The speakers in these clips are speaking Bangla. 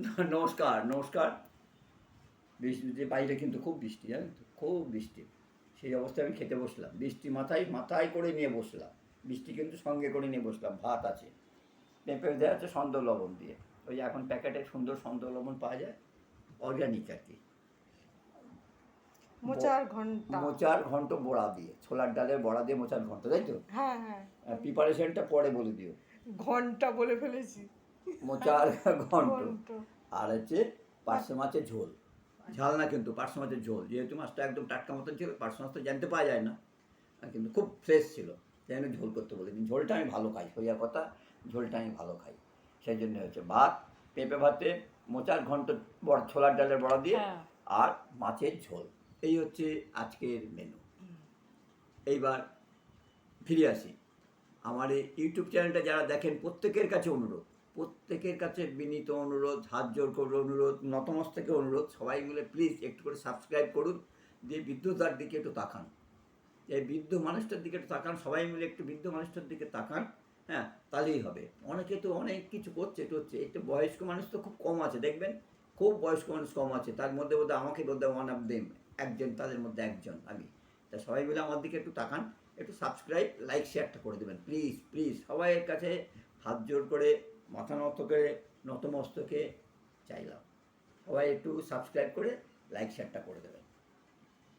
নমস্কার নমস্কার। বৃষ্টিতে বাইরে কিন্তু খুব বৃষ্টি জানেন তো? খুব বৃষ্টি। সেই অবস্থায় আমি খেতে বসলাম। বৃষ্টি মাথায় মাথায় করে নিয়ে বসলাম। বৃষ্টি কিন্তু সঙ্গে করে নিয়ে বসলাম ভাত আছে। পেঁপে দেওয়া আছে সন্দ লবণ দিয়ে। ওই যে এখন প্যাকেটে সুন্দর সন্দেহ লবণ পাওয়া যায় অর্গ্যানিক আর কি। মোচার ঘণ্টা। মোচার ঘন্ট বড়া দিয়ে ছোলার ডালের বড়া দিয়ে মোচার ঘন্ট তাই তো? হ্যাঁ হ্যাঁ। প্রিপারেশনটা পরে বলে দিও। ঘণ্টা বলে ফেলেছি। মোচার ঘন্ট। আর হচ্ছে পার্শে মাছের ঝোল। ঝাল না কিন্তু পার্শে মাছের ঝোল। যেহেতু মাছটা একদম টাটকা মতন ছিল পার্শে মাছ তো জানতে পাওয়া যায় না। কিন্তু খুব ফ্রেশ ছিল। তাই আমি ঝোল করতে বলেছি। ঝোলটা আমি ভালো খাই হইয়া কথা ঝোলটা আমি ভালো খাই। সেই জন্য হচ্ছে ভাত পেঁপে ভাতে মোচার ঘন্ট বড় ছোলার ডালের বড়া দিয়ে হ্যাঁ। আর মাছের ঝোল। এই হচ্ছে আজকের মেনু এইবার ফিরে আসি। আমার এই ইউটিউব চ্যানেলটা যারা দেখেন প্রত্যেকের কাছে অনুরোধ। প্রত্যেকের কাছে বিনীত অনুরোধ, হাত জোর করে অনুরোধ, নতমস্তকে অনুরোধ। সবাই মিলে প্লিজ একটু করে সাবস্ক্রাইব করুন, দিয়ে বৃদ্ধতার দিকে একটু তাকান। এই বৃদ্ধ মানুষটার দিকে একটু তাকান, সবাই মিলে একটু বৃদ্ধ মানুষটার দিকে তাকান হ্যাঁ তাহলেই হবে। অনেকে তো অনেক কিছু করছে টচ্ছে একটু বয়স্ক মানুষ তো খুব কম আছে, দেখবেন? খুব বয়স্ক মানুষ কম আছে, তার মধ্যে বোধহয় আমাকে বোধহয় ওয়ান অফ দেম একজন, তাদের মধ্যে একজন, আমি। তা সবাই মিলে আমার দিকে একটু তাকান, একটু সাবস্ক্রাইব লাইক শেয়ারটা করে দেবেন প্লিজ প্লিজ সবাইয়ের কাছে হাত জোর করে মাথা নত করে নতমস্তকে চাইলাম। সবাই একটু সাবস্ক্রাইব করে লাইক শেয়ারটা করে দেবেন।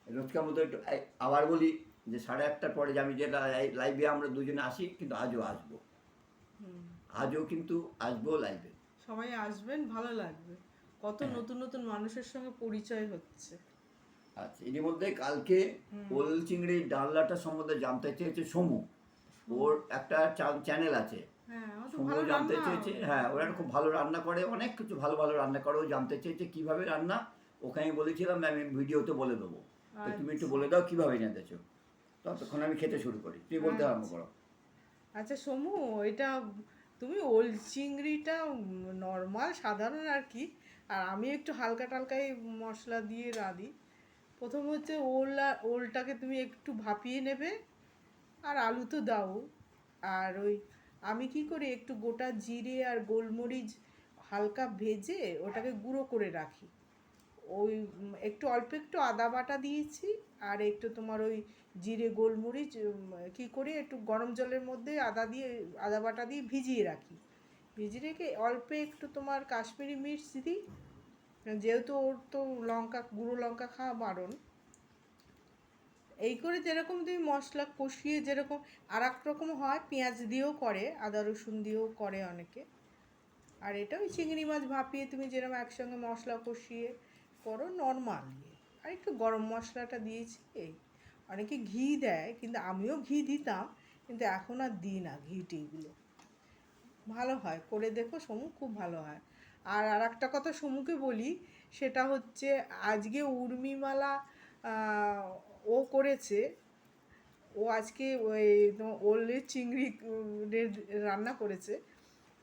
রোজকার মতো একটু আবার বলি যে সাড়ে আটটার পরে যে আমি যেটা লাইভে আমরা দুজনে আসি কিন্তু আজও আসব। আজও কিন্তু আসব লাইভে সবাই আসবেন ভালো লাগবে। কত হ্যাঁ। নতুন নতুন মানুষের সঙ্গে পরিচয় হচ্ছে। আচ্ছা এর মধ্যে কালকে ওল চিংড়ির ডালনাটা সম্বন্ধে জানতে চেয়েছে সমু। ওর একটা চ্যানেল আছে। হ্যাঁ ও তো সমু ভালো জানতে চেয়েছে হ্যাঁ ওরা খুব ভালো রান্না করে অনেক কিছু ভালো ভালো রান্না করে ও জানতে চেয়েছে কীভাবে রান্না। ওখানে বলেছিলাম আমি ভিডিওতে বলে দেবো। তো তুমি একটু বলে দাও কীভাবে জানতেছো ততক্ষণ আমি খেতে শুরু করি। তুই বলতে আরম্ভ করো। আচ্ছা সমু এটা তুমি ওল চিংড়িটা নর্মাল সাধারণ আর কি। আর আমি একটু হালকা টালকাই মশলা দিয়ে রাঁধি। প্রথম হচ্ছে ওল ওলটাকে তুমি একটু ভাপিয়ে নেবে। আর আলু তো দাও। আর ওই আমি কি করি একটু গোটা জিরে আর গোলমরিচ হালকা ভেজে ওটাকে গুঁড়ো করে রাখি? ওই, একটু অল্প একটু আদা বাটা দিয়েছি আর একটু তোমার ওই জিরে গোলমরিচ কি করে একটু গরম জলের মধ্যে আদা দিয়ে, আদা বাটা দিয়ে ভিজিয়ে রাখি। ভিজিয়ে রেখে অল্প একটু তোমার কাশ্মীরি মির্চ দিই। যেহেতু ওর তো লঙ্কা, গুঁড়ো লঙ্কা খাওয়া বারণ এই করে যেরকম তুমি মশলা কষিয়ে যেরকম আর এক রকম হয়, পেঁয়াজ দিয়েও করে, আদা রসুন দিয়েও করে অনেকে। আর এটা ওই চিংড়ি মাছ ভাপিয়ে তুমি যেরকম একসঙ্গে মশলা কষিয়ে করো নর্মাল আর একটু গরম মশলাটা দিয়েছি, এই। অনেকে ঘি দেয়, কিন্তু আমিও ঘি দিতাম, কিন্তু এখন আর দিই না ঘি টিগুলো ভালো হয়, করে দেখো সমু, খুব ভালো হয়। আর আর একটা কথা সমুকে বলি, সেটা হচ্ছে আজকে উর্মিমালা ও করেছে ও আজকে ওই তোমার ওলের চিংড়ি রান্না করেছে।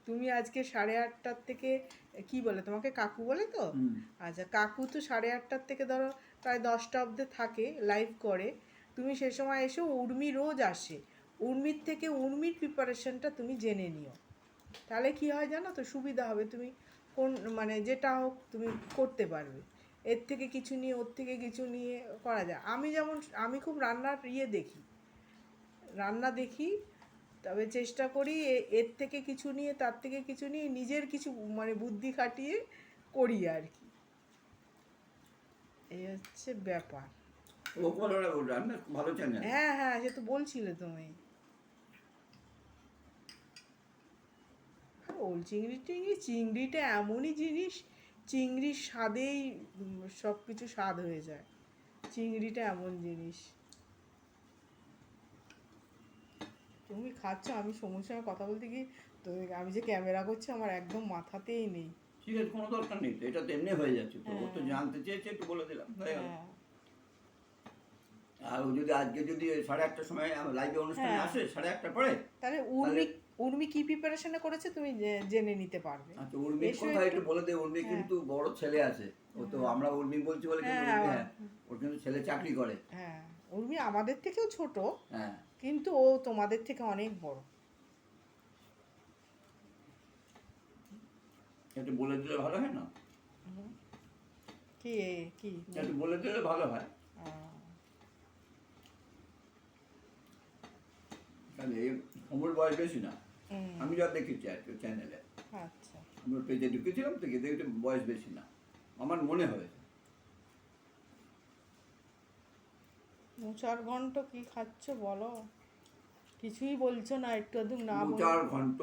তুমি আজকে সাড়ে আটটার থেকে কি বলে তোমাকে কাকু বলে তো? আচ্ছা কাকু তো সাড়ে আটটার থেকে ধরো প্রায় দশটা অবধি থাকে লাইভ করে। তুমি সে সময় এসে উর্মি রোজ আসে। উর্মির থেকে উর্মির প্রিপারেশনটা তুমি জেনে নিও। তাহলে কি হয় জানো তো সুবিধা হবে তুমি কোন মানে যেটা হোক তুমি করতে পারবে। এর থেকে কিছু নিয়ে ওর থেকে কিছু নিয়ে করা যায়। আমি যেমন আমি খুব রান্নার ইয়ে দেখি। রান্না দেখি তবে চেষ্টা করি এর থেকে কিছু নিয়ে তার থেকে কিছু নিয়ে নিজের কিছু মানে বুদ্ধি খাটিয়ে করি আর কি। এই হচ্ছে ব্যাপার। ভালো চ্যানেল হ্যাঁ হ্যাঁ সে তো বলছিলে তুমি। ওল চিংড়ি টিংড়ি চিংড়িটা এমনই জিনিস চিংড়ির স্বাদেই সব কিছু স্বাদ হয়ে যায়। চিংড়িটা এমন জিনিস। তুমি খাচ্ছ আমি সমুর সঙ্গে কথা বলতে গিয়ে তো আমি যে ক্যামেরা করছি আমার একদম মাথাতেই নেই। ঠিক আছে কোনো দরকার নেই এটা তো এমনি হয়ে যাচ্ছে তো ও তো জানতে চেয়েছে একটু বলে দিলাম হয়ে। হ্যাঁ। আর ও যদি আজকে যদি সাড়ে আটটার সময় লাইভে অনুষ্ঠানে হ্যাঁ। আসে সাড়ে আটটার পরে তাহলে উর্মি উর্মি কি প্রিপারেশনে করেছে তুমি জেনে নিতে পারবে। আচ্ছা উর্মির কথা একটু। বলে দে উর্মি কিন্তু বড় ছেলে আছে। ও তো আমরা উর্মি বলছি বলে কিন্তু হ্যাঁ, উর্মি, হ্যাঁ ওর কিন্তু ছেলে চাকরি করে। হ্যাঁ উর্মি আমাদের থেকেও ছোট হ্যাঁ। কিন্তু ও তোমাদের থেকে অনেক বড়। একটু বলে দিলে ভালো হয় না? কি কি? একটু বলে দিলে ভালো হয়। কারণ এই বয়স বেশি না? আমি যা দেখেছি আর কি চ্যানেলে আমি ওর পেজে ঢুকেছিলাম তো দেখি বয়স বেশি না। আমার মনে হয়েছে। দু চার ঘণ্টা কি খাচ্ছ বলো? কিছুই বলছো না একটু না দু চার ঘন্ট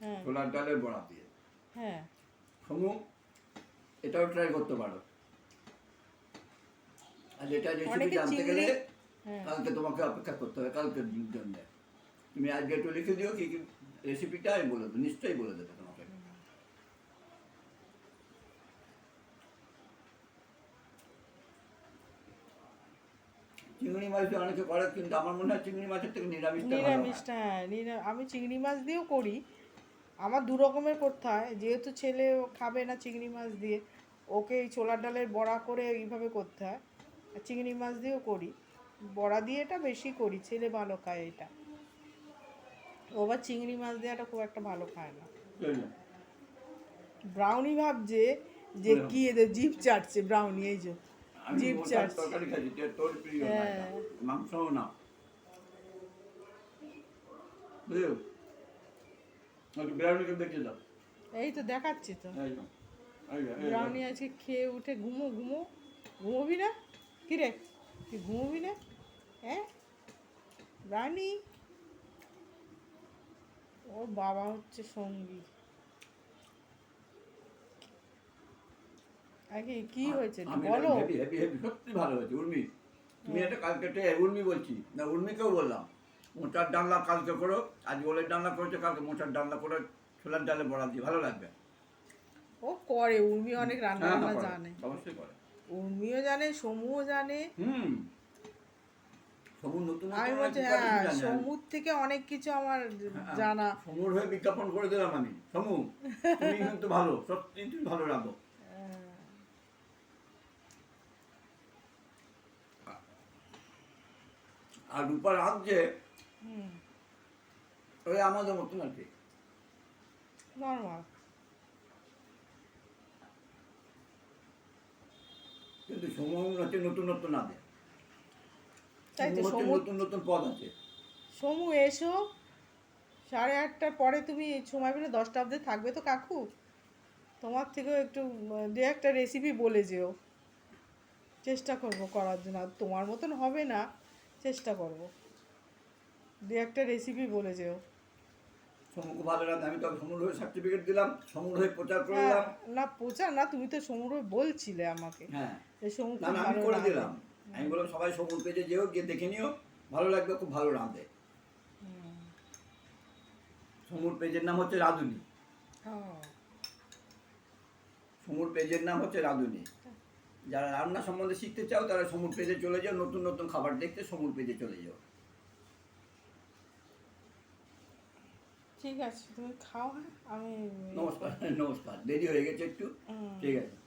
হ্যাঁ। ছোলার ডালের বড়া দিয়ে। হ্যাঁ। সমু এটাও ট্রাই করতে পারো। আর এটা রেসিপি জানতে গেলে হ্যাঁ। কালকে তোমাকে অপেক্ষা করতে হবে কালকের জন্য। তুমি আজকে একটু লিখে দিও কি রেসিপিটা আমি বলে দেবো, নিশ্চয়ই বলে দেবে তোমাকে। চিংড়ি মাছ অনেকে করে, কিন্তু আমার মনে হয় চিংড়ি মাছের থেকে নিরামিষটা হ্যাঁ। আমি চিংড়ি মাছ দিয়েও করি। আমার দু রকমের করতে হয়, যেহেতু ছেলে খাবে না চিংড়ি মাছ দিয়ে, ওকে এই ছোলার ডালের বড়া করে এইভাবে করতে হয়। চিংড়ি মাছ দিয়েও করি। বড়া দিয়ে এটা বেশি করি, ছেলে ভালো খায় এটা। ও আবার চিংড়ি মাছ দেওয়াটা খুব একটা ভালো খায় না। ব্রাউনি ভাবছে যে কি এদের জিভ চাটছে ব্রাউনি এই যে জিভ চাটছে। হ্যাঁ। মাংসও না। এই তো দেখাচ্ছি তো। ব্রাউনি আজকে খেয়ে উঠে ঘুমো ঘুমো। ঘুমোবি না? কি রে তুই ঘুমোবি না? হ্যাঁ? ব্রাউনি ও বাবা হচ্ছে সঙ্গী। আগে কি হয়েছে বলো। হেভি হেভি হেভি সত্যি ভালো হয়েছে উর্মি। তুমি এটা কালকে উর্মি বলছি। না উর্মিকেও বললাম মোটার ডালনা কালকে করো আজ ওলের ডালনা করেছ কালকে মোটার ডালনা করে ছোলার ডালে বড়া দিয়ে ভালো লাগবে? ও করে উর্মি অনেক রান্না হ্যাঁ, বান্না হ্যাঁ, জানে। অবশ্যই করে। উর্মিও জানে সমুও জানে। হুম। সমুর নতুন আমি বলছি হ্যাঁ। সমুর থেকে অনেক কিছু আমার হ্যাঁ, জানা। সমুর হয়ে বিজ্ঞাপন করে দিলাম আমি। সমু তুমি কিন্তু ভালো সত্যি তুমি ভালো রাখো হ্যাঁ। আর রূপার হাত যে ওই আমাদের মতন আর কি। নর্মাল। কিন্তু সমু হচ্ছে নতুন নতুন না দেয় তাই তো সমু নতুন নতুন পদ আছে। সমু এসো। সাড়ে আটটার পরে তুমি সময় পেলে দশটা অবধি থাকবে তো কাকু। তোমার থেকেও একটু দু একটা রেসিপি বলে যেও। চেষ্টা করব করার জন্য আর তোমার মতন হবে না চেষ্টা করব। দু একটা রেসিপি বলে যেও। ভালো আমি তো সমুর হয়ে সার্টিফিকেট দিলাম সমুর হয়ে প্রচার করে হ্যাঁ, না প্রচার না তুমি তো সমুর বলছিলে আমাকে। হ্যাঁ। যে সমু না খুব না আমি ভালো করে দিলাম। আমি বললাম সবাই সমুর পেজে যেও গিয়ে দেখে নিও। ভালো লাগবে খুব ভালো রাঁধে। সমুর পেজের নাম হচ্ছে রাঁধুনি। সমুর পেজের নাম হচ্ছে রাঁধুনি। যারা রান্না সম্বন্ধে শিখতে চাও তারা সমুর পেজে চলে যাও নতুন নতুন খাবার দেখতে সমুর পেজে চলে যাও। ঠিক আছে তুমি খাও আমি নমস্কার নমস্কার। দেরি হয়ে গেছে একটু। ঠিক আছে।